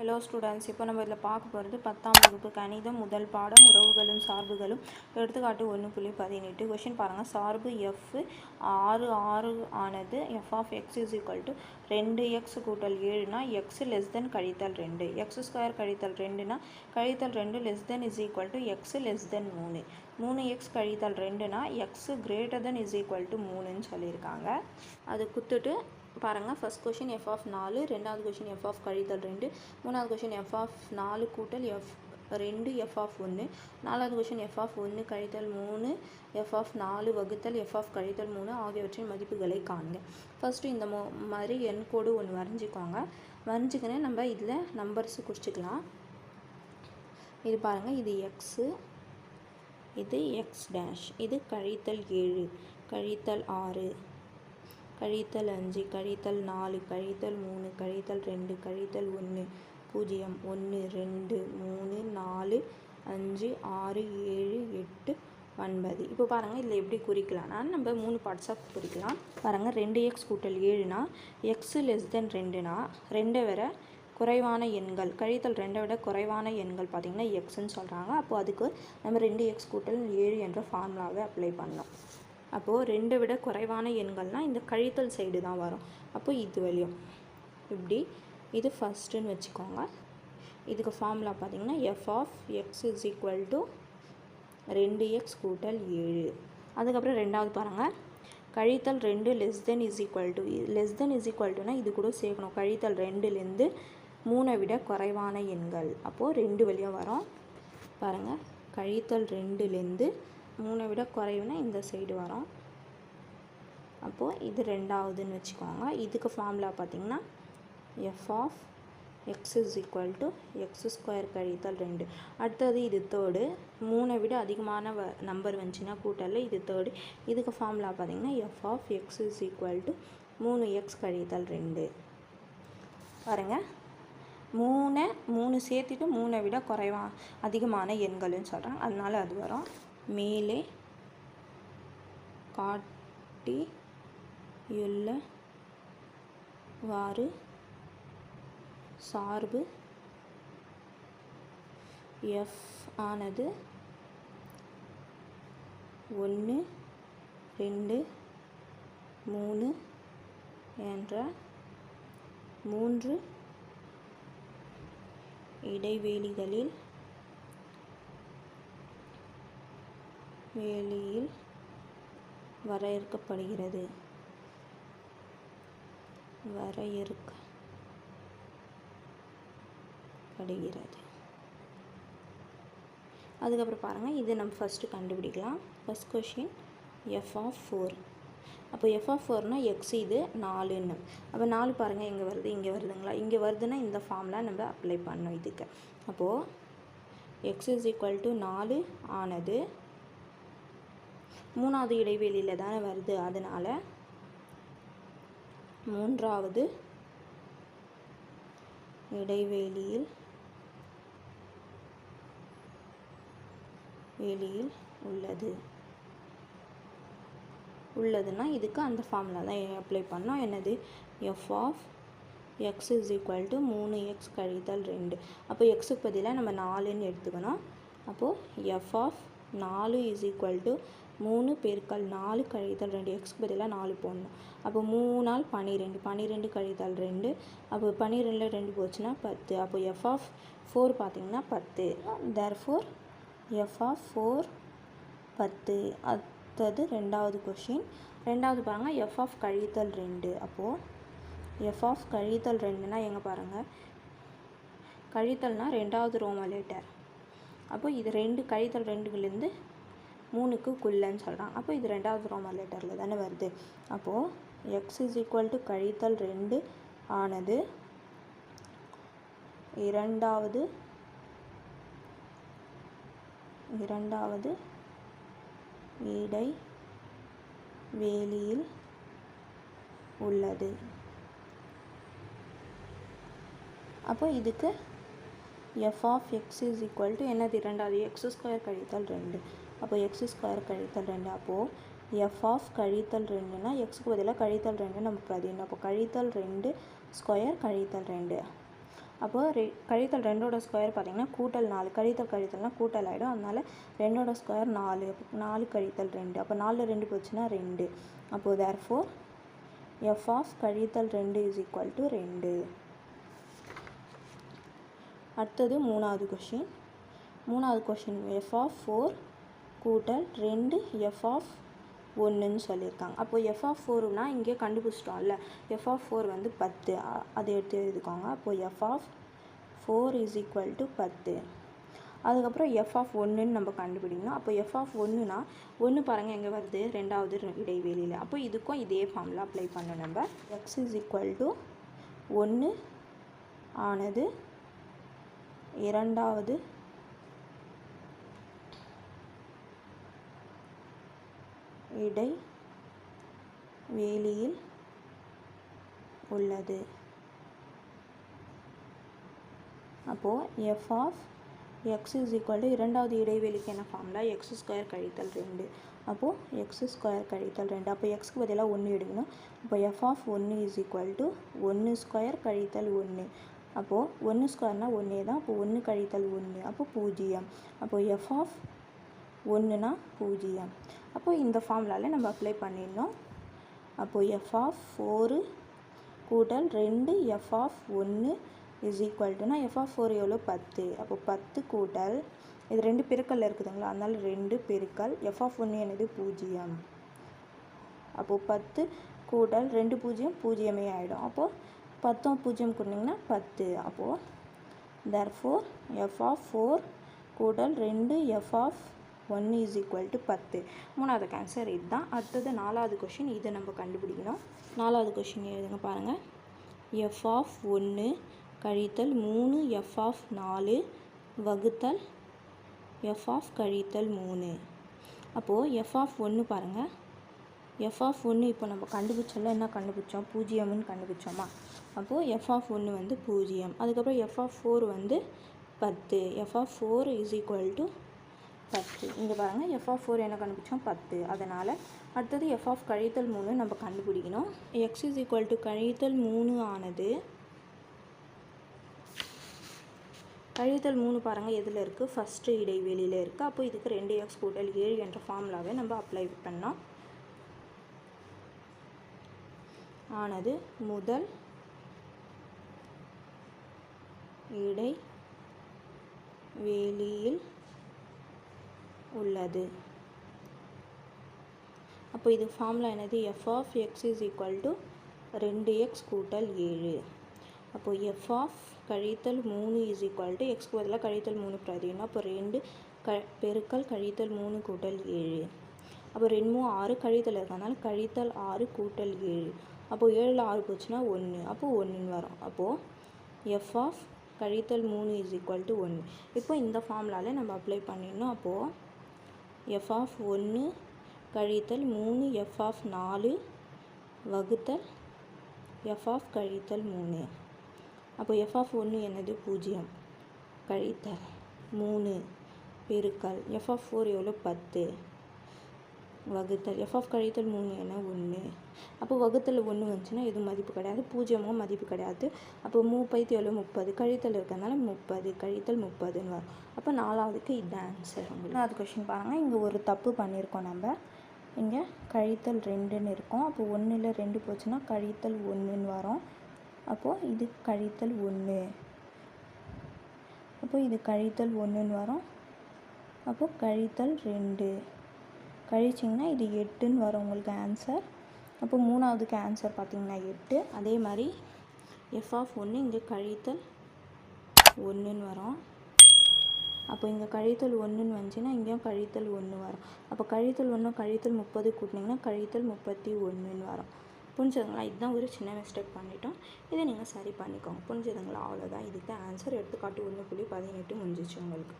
Hello students இப்போ நம்ம இதில் பார்க்க போகிறது பத்தாம் வகுப்பு கணிதம் முதல் பாடம் உறவுகளும் சார்புகளும். எடுத்துக்காட்டு ஒன்று புள்ளி பதினெட்டு. கொஷின் பாருங்கள் சார்பு எஃப் ஆறு ஆறு ஆனது F of X is equal to ரெண்டு எக்ஸ் கூட்டல் ஏழுனா எக்ஸ் லெஸ் தென் கழித்தல் ரெண்டு. எக்ஸ் ஸ்கொயர் கழித்தல் ரெண்டுனா கழித்தல் ரெண்டு less than is equal to X less than மூணு. மூணு எக்ஸ் கழித்தல் ரெண்டுனா X greater than is equal to மூணுன்னு சொல்லியிருக்காங்க. அது குத்துட்டு பாருங்கள் ஃபஸ்ட் கொஷின் எஃப் ஆஃப் நாலு. ரெண்டாவது கொஷின் எஃப் ஆஃப் கழித்தல் ரெண்டு. மூணாவது கொஷின் எஃப் ஆஃப் நாலு கூட்டல் எஃப் ரெண்டு எஃப் ஆஃப் ஒன்று நாலாவது கொஷின் எஃப் ஆஃப் ஒன்று கழித்தல் மூணு. எஃப் ஆஃப் நாலு வகுத்தல் எஃப் ஆஃப் கழித்தல் மூணு ஆகியவற்றின் மதிப்புகளை காணுங்க ஃபஸ்ட்டு இந்த மோ மாதிரி எண் கோடு ஒன்று வரைஞ்சிக்கோங்க. வரைஞ்சிக்கினே நம்ம இதில் நம்பர்ஸ் குறிச்சிக்கலாம். இது பாருங்கள் இது எக்ஸு இது எக்ஸ் டேஷ் இது கழித்தல் ஏழு. கழித்தல் ஆறு. கழித்தல் அஞ்சு கழித்தல் நாலு கழித்தல் மூணு கழித்தல் ரெண்டு கழித்தல் ஒன்று பூஜ்ஜியம் ஒன்று ரெண்டு மூணு நாலு அஞ்சு ஆறு ஏழு எட்டு ஒன்பது. இப்போ பாருங்கள் இதில் எப்படி குறிக்கலாம்னா நம்ம மூணு பார்ட்ஸாக குறிக்கலாம். பாருங்கள் ரெண்டு எக்ஸ் கூட்டல் ஏழுனா எக்ஸு லெஸ் தென் ரெண்டுனா ரெண்டை விட குறைவான எண்கள் கழித்தல் ரெண்டை விட குறைவான எண்கள் பார்த்திங்கன்னா எக்ஸ்ன்னு சொல்கிறாங்க அப்போது அதுக்கு நம்ம ரெண்டு எக்ஸ் கூட்டல் ஏழு என்ற ஃபார்முலாவை அப்ளை பண்ணோம் அப்போது ரெண்டை விட குறைவான எண்கள்னால் இந்த கழித்தல் சைடு தான் வரும். அப்போ இது வழியும் இப்படி இது ஃபஸ்ட்டுன்னு வச்சுக்கோங்க. இதுக்கு ஃபார்முலா பார்த்தீங்கன்னா F of X is equal to ரெண்டு எக்ஸ் கூட்டல் ஏழு. அதுக்கப்புறம் ரெண்டாவது பாருங்கள் கழித்தல் ரெண்டு less than is equal to less than is equal டுனா இது கூட சேர்க்கணும். கழித்தல் ரெண்டுலேருந்து மூணை விட குறைவான எண்கள். அப்போது ரெண்டு வழியாக வரும். பாருங்கள் கழித்தல் ரெண்டுலேருந்து மூணை விட குறைவுனா இந்த சைடு வரும். அப்போது இது ரெண்டாவதுன்னு வச்சுக்கோங்க. இதுக்கு ஃபார்முலா பார்த்திங்கன்னா F of X is equal to X square கழித்தல் ரெண்டு. அடுத்தது இது தேர்டு மூணை விட அதிகமான வ நம்பர் வந்துச்சுன்னா கூட்டலில் இது தேர்டு இதுக்கு ஃபார்முலா பார்த்திங்கன்னா F of X is equal to மூணு எக்ஸ் கழித்தல் ரெண்டு. பாருங்கள் மூணை மூணு சேர்த்துட்டு மூணை விட குறைவா அதிகமான எண்கள்னு சொல்கிறாங்க அதனால அது வரும். மேலே காட்டி சார்பு எஃப் ஆனது ஒன்று ரெண்டு மூணு என்ற மூன்று இடைவெளிகளில் வேலியில் வரையறுக்கப்படுகிறது. வரையறுக்கப்படுகிறது. அதுக்கப்புறம் பாருங்கள் இது நம்ம ஃபஸ்ட்டு கண்டுபிடிக்கலாம். First question F of four அப்போ எஃப் ஆஃப் ஃபோர்னால் எக்ஸ் இது நாலுன்னு. அப்போ நாலு பாருங்கள் எங்கே வருது இங்கே வருதுங்களா? இங்கே வருதுன்னா இந்த ஃபார்ம்லாம் நம்ம அப்ளை பண்ணோம் இதுக்கு. அப்போது எக்ஸ் இஸ் ஈக்குவல் டு நாலு ஆனது மூணாவது இடைவெளியில் தானே வருது. அதனால் மூன்றாவது இடைவெளியில் வெளியில் உள்ளது. உள்ளதுன்னா இதுக்கு அந்த ஃபார்மில் தான் அப்ளை பண்ணோம்? என்னது? F of X is equal to மூணு எக்ஸ் கழித்தல் ரெண்டு. அப்போ எக்ஸுக்கு பதிலாக நம்ம நாலுன்னு எடுத்துக்கணும். அப்போது எஃப் ஆஃப் நாலு இஸ் ஈக்குவல் டு மூணு பெருக்கல் நாலு கழித்தல் ரெண்டு எக்ஸ்க்கு பதிலாக நாலு போடணும். அப்போ மூணு நாள் பன்னிரெண்டு பன்னிரெண்டு கழித்தல் ரெண்டு. அப்போ பன்னிரெண்டில் ரெண்டு போச்சுன்னா பத்து. அப்போ எஃப் ஆஃப் ஃபோர் பார்த்திங்கன்னா பத்து. Therefore F of four பத்து. அடுத்தது ரெண்டாவது கொஷின் ரெண்டாவது பாருங்கள் எஃப் ஆஃப் கழித்தல் ரெண்டு. அப்போது எஃப் ஆஃப் கழித்தல் ரெண்டுனா எங்கே பாருங்கள் கழித்தல்னால் ரெண்டாவது ரோமா லெட்டர் அப்போ இது ரெண்டு கழித்தல் ரெண்டுலேருந்து மூணுக்கு குள்ளன்னு சொல்கிறான் அப்போ இது ரெண்டாவது ரோம லெட்டரில் தானே வருது. அப்போது எக்ஸ் இஸ் ஈக்குவல் டு கழித்தல் ரெண்டு ஆனது இரண்டாவது இரண்டாவது இடை வேலியில் உள்ளது. அப்போ இதுக்கு F of X is equal to என்னது இரண்டாவது? எக்ஸ் ஸ்கொயர் கழித்தல் ரெண்டு. அப்போ எக்ஸ் ஸ்கொயர் கழித்தல் ரெண்டு அப்போது எஃப் ஆஃப் கழித்தல் ரெண்டுனா எக்ஸுக்கு பதிலாக கழித்தல் ரெண்டு நம்ம பதினொன்று அப்போ கழித்தல் ரெண்டு ஸ்கொயர் கழித்தல் ரெண்டு. அப்போது ரெ கழித்தல் ரெண்டோட ஸ்கொயர் பார்த்திங்கன்னா கூட்டல் நாலு. கழித்தல் கழித்தல்னால் கூட்டல் ஆகிடும் அதனால் ரெண்டோட ஸ்கொயர் நாலு நாலு கழித்தல் ரெண்டு. அப்போ நாலில் ரெண்டு போச்சுன்னா ரெண்டு. அப்போது தேர் ஃபோர் எஃப் ஆஃப் கழித்தல் ரெண்டு இஸ் ஈக்குவல் டு ரெண்டு. அடுத்தது மூணாவது கொஷின் மூணாவது கொஷின் எஃப் ஆஃப் ஃபோர் கூட்டல் ரெண்டு எஃப் ஆஃப் ஒன்றுன்னு சொல்லியிருக்காங்க. அப்போது எஃப் ஆஃப் ஃபோர்னா இங்கே கண்டுபிடிச்சிட்டோம்ல. எஃப் ஆஃப் ஃபோர் வந்து பத்து. அதை எடுத்து எழுதிக்கோங்க. அப்போது F of four is equal to பத்து. அதுக்கப்புறம் எஃப் ஆஃப் ஒன்றுன்னு நம்ம கண்டுபிடிக்கணும். அப்போ எஃப் ஆஃப் ஒன்றுனா ஒன்று பாருங்கள் எங்கே வருது? ரெண்டாவது இடைவெளியில். அப்போ இதுக்கும் இதே ஃபார்மில் அப்ளை பண்ணணும் நம்ம. எக்ஸ் இஸ் ஈக்குவல் டு ஒன்று ஆனது இரண்டாவது இடை வேலியில் உள்ளது. அப்போது F of X is equal to இரண்டாவது இடைவெளிக்கு என்ன ஃபார்ம்ல எக்ஸ் ஸ்கொயர் கழித்தல் ரெண்டு. அப்போது எக்ஸ் ஸ்கொயர் கழித்தல் ரெண்டு. அப்போ எக்ஸ்க்கு பதிலாக ஒன்று எடுக்கணும். இப்போ எஃப் ஆஃப் ஒன்று இஸ் ஈக்குவல் டு ஒன்று ஸ்கொயர் கழித்தல் ஒன்று அப்போது ஒன்று ஸ்கொயர்னால் ஒன்றே தான். அப்போ ஒன்று கழித்தல் ஒன்று அப்போ பூஜ்ஜியம். அப்போது எஃப் ஆஃப் ஒன்றுனா பூஜ்ஜியம். அப்போது இந்த ஃபார்முலாவில் நம்ம அப்ளை பண்ணிடணும். அப்போது எஃப் ஆஃப் ஃபோரு கூட்டல் ரெண்டு எஃப் ஆஃப் ஒன்று இஸ் ஈக்குவல் டுனா எஃப் ஆஃப் ஃபோர் எவ்வளோ? பத்து. அப்போ பத்து கூட்டல் இது ரெண்டு பெருக்கல்ல இருக்குதுங்களா? அதனால ரெண்டு பெருக்கல் எஃப் ஆஃப் ஒன்று என்னது? பூஜ்ஜியம். அப்போது பத்து கூட்டல் ரெண்டு பூஜ்ஜியம் பூஜ்ஜியமே ஆகிடும் அப்போது பத்தும் பூஜ்ஜியம் கொடுத்தீங்கன்னா பத்து. அப்போது தர் ஃபோர் எஃப் ஆஃப் ஃபோர் கூட்டல் ரெண்டு எஃப் ஆஃப் ஒன்று இஸ் ஈக்குவல் டு பத்து. மூணாவது ஆன்சர் இதுதான். அடுத்தது நாலாவது கொஷின் இதை நம்ம கண்டுபிடிக்கணும். நாலாவது கொஷின் எழுதுங்க பாருங்கள் எஃப் ஆஃப் ஒன்று கழித்தல் மூணு எஃப் ஆஃப் நாலு வகுத்தல் எஃப் ஆஃப் கழித்தல் மூணு. அப்போது எஃப் ஆஃப் ஒன்று பாருங்கள் எஃப் ஆஃப் ஒன்று இப்போ நம்ம கண்டுபிடிச்சோம்ல என்ன கண்டுபிடிச்சோம்? பூஜ்ஜியம்னு கண்டுபிடிச்சோமா? அப்போது எஃப் ஆஃப் ஒன்று வந்து பூஜ்ஜியம். அதுக்கப்புறம் எஃப் ஆஃப் ஃபோர் வந்து பத்து. F of four is equal to பத்து. இங்கே பாருங்கள் எஃப் ஆஃப் ஃபோர் என்ன கண்டுபிடிச்சோம்? பத்து. அதனால் அடுத்தது எஃப் ஆஃப் கழித்தல் மூணு நம்ம கண்டுபிடிக்கணும். எக்ஸ் இஸ் ஈக்குவல் டு கழித்தல் மூணு ஆனது கழித்தல் மூணு பாருங்கள் எதில் இருக்குது ஃபஸ்ட்டு இடைவெளியில் இருக்குது அப்போ இதுக்கு ரெண்டு எக்ஸ் கூட்டல் ஏழு என்ற ஃபார்முலாவை நம்ம அப்ளை பண்ணோம். ஆனது முதல் இடை வெளியில் உள்ளது. அப்போ இது ஃபார்முலா என்னது? F of X is equal to ரெண்டு எக்ஸ் கூட்டல் ஏழு. அப்போது எஃப் ஆஃப் கழித்தல் மூணு இஸ் ஈக்குவல் டு எக்ஸ்க்கு பதிலாக கழித்தல் மூணு பிரதினா அப்போ ரெண்டு க பெருக்கல் கழித்தல் மூணு கூட்டல் ஏழு. அப்போ ரெண்டு மூணு ஆறு கழித்தல் இருக்கனால கழித்தல் ஆறு கூட்டல் ஏழு. அப்போது ஏழில் ஆறு போச்சுன்னா ஒன்று அப்போது ஒன்றுன்னு வரும். அப்போது எஃப் ஆஃப் கழித்தல் மூணு இஸ் ஈக்குவல் டு ஒன்று இப்போ இந்த ஃபார்முலாவில் நம்ம அப்ளை பண்ணிடணும். அப்போது எஃப் ஆஃப் ஒன்று கழித்தல் மூணு எஃப் ஆஃப் நாலு வகுத்தல் எஃப் ஆஃப் கழித்தல் மூணு. அப்போ எஃப் ஆஃப் ஒன்று என்னது? பூஜ்ஜியம். கழித்தல் மூணு பெருக்கல் எஃப் ஆஃப் ஃபோர் எவ்வளோ? பத்து. வகுத்தல் எஃப் ஆஃப் கழித்தல் மூணு என்ன? ஒன்று. அப்போ வகுத்தல் ஒன்று வந்துச்சுன்னா எதுவும் மதிப்பு கிடையாது. பூஜ்ஜியமும் மதிப்பு கிடையாது. அப்போ மூப்பைத்து எவ்வளோ முப்பது கழித்தல் இருக்கிறதுனால முப்பது கழித்தல் முப்பதுன்னு வரும். அப்போ நாலாவதுக்கு இதுதான் ஆன்சர் உங்களுக்கு. நாலாவது கொஷின் பாருங்கள் இங்கே ஒரு தப்பு பண்ணியிருக்கோம் நம்ம. இங்கே கழித்தல் ரெண்டுன்னு இருக்கும். அப்போ ஒன்றில் ரெண்டு போச்சுன்னா கழித்தல் ஒன்றுன்னு வரும். அப்போது இது கழித்தல் ஒன்று அப்போ இது கழித்தல் ஒன்றுன்னு வரும். அப்போது கழித்தல் ரெண்டு. கழிச்சிங்கன்னா இது எட்டுன்னு வரும் உங்களுக்கு ஆன்சர் அப்போ மூணாவதுக்கு ஆன்சர் பார்த்திங்கன்னா எட்டு. அதே மாதிரி எஃப் ஆஃப் ஒன்று இங்கே கழித்தல் ஒன்றுன்னு வரும். அப்போ இங்கே கழித்தல் ஒன்றுன்னு வந்துச்சுன்னா இங்கேயும் கழித்தல் ஒன்று வரும். அப்போ கழித்தல் ஒன்று கழித்தல் முப்பது கூட்டினீங்கன்னா கழித்தல் முப்பத்தி ஒன்றுன்னு வரும். புரிஞ்சதுங்களா? இதுதான் ஒரு சின்ன மிஸ்டேக் பண்ணிட்டோம். இதை நீங்கள் சரி பண்ணிக்கோங்க. புரிஞ்சதுங்களா? அவ்வளோதான் இதுக்கு ஆன்சர் எடுத்துக்காட்டு ஒன்று புள்ளி பதினெட்டு முடிஞ்சிச்சு உங்களுக்கு.